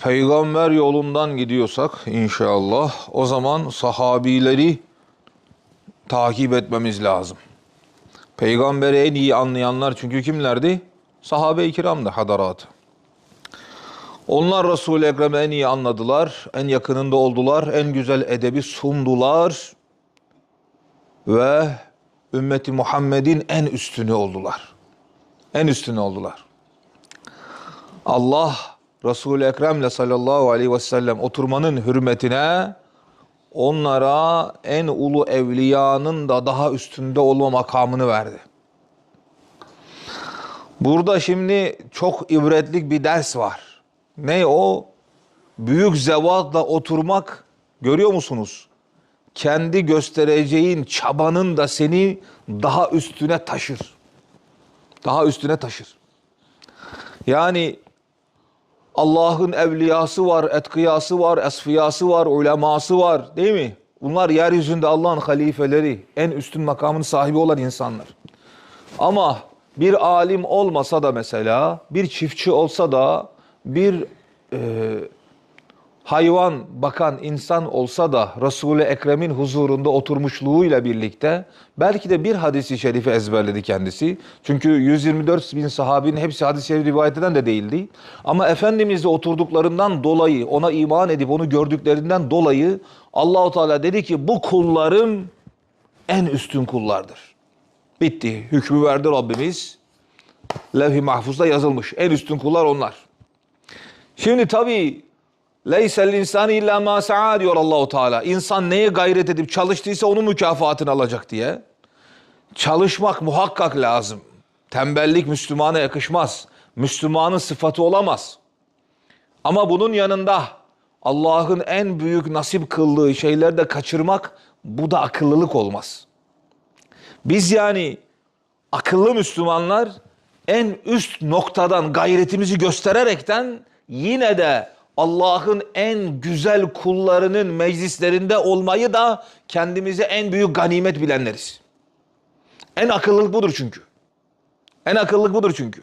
peygamber yolundan gidiyorsak inşallah o zaman sahabileri takip etmemiz lazım. Peygamberi en iyi anlayanlar çünkü kimlerdi? Sahabe-i kiramdı hadarat. Onlar Resul-i Ekrem'i en iyi anladılar, en yakınında oldular, en güzel edebi sundular ve ümmeti Muhammed'in en üstünü oldular. En üstünü oldular. Allah Resul-i Ekrem'le sallallahu aleyhi ve sellem oturmanın hürmetine onlara en ulu evliyanın da daha üstünde olma makamını verdi. Burada şimdi çok ibretlik bir ders var. Ne o? Büyük zevatla oturmak görüyor musunuz? Kendi göstereceğin çabanın da seni daha üstüne taşır. Daha üstüne taşır. Yani Allah'ın evliyası var, etkıyası var, esfiyası var, uleması var değil mi? Bunlar yeryüzünde Allah'ın halifeleri, en üstün makamın sahibi olan insanlar. Ama bir alim olmasa da mesela, bir çiftçi olsa da, bir e, hayvan bakan insan olsa da Resul-i Ekrem'in huzurunda oturmuşluğuyla birlikte belki de bir hadisi şerifi ezberledi kendisi. Çünkü 124 bin sahabinin hepsi hadis-i şerif rivayet eden de değildi. Ama Efendimiz'le oturduklarından dolayı, ona iman edip onu gördüklerinden dolayı Allahu Teala dedi ki bu kullarım en üstün kullardır. Bitti. Hükmü verdi Rabbimiz. Levh-i mahfuzda yazılmış. En üstün kullar onlar. Şimdi tabii Leysel insani illa ma sa'a diyor Allahu Teala. İnsan neye gayret edip çalıştıysa onun mükafatını alacak diye. Çalışmak muhakkak lazım. Tembellik Müslümana yakışmaz. Müslümanın sıfatı olamaz. Ama bunun yanında Allah'ın en büyük nasip kıldığı şeyleri de kaçırmak bu da akıllılık olmaz. Biz yani akıllı Müslümanlar en üst noktadan gayretimizi göstererekten yine de Allah'ın en güzel kullarının meclislerinde olmayı da kendimize en büyük ganimet bilenleriz. En akıllılık budur çünkü. En akıllılık budur çünkü.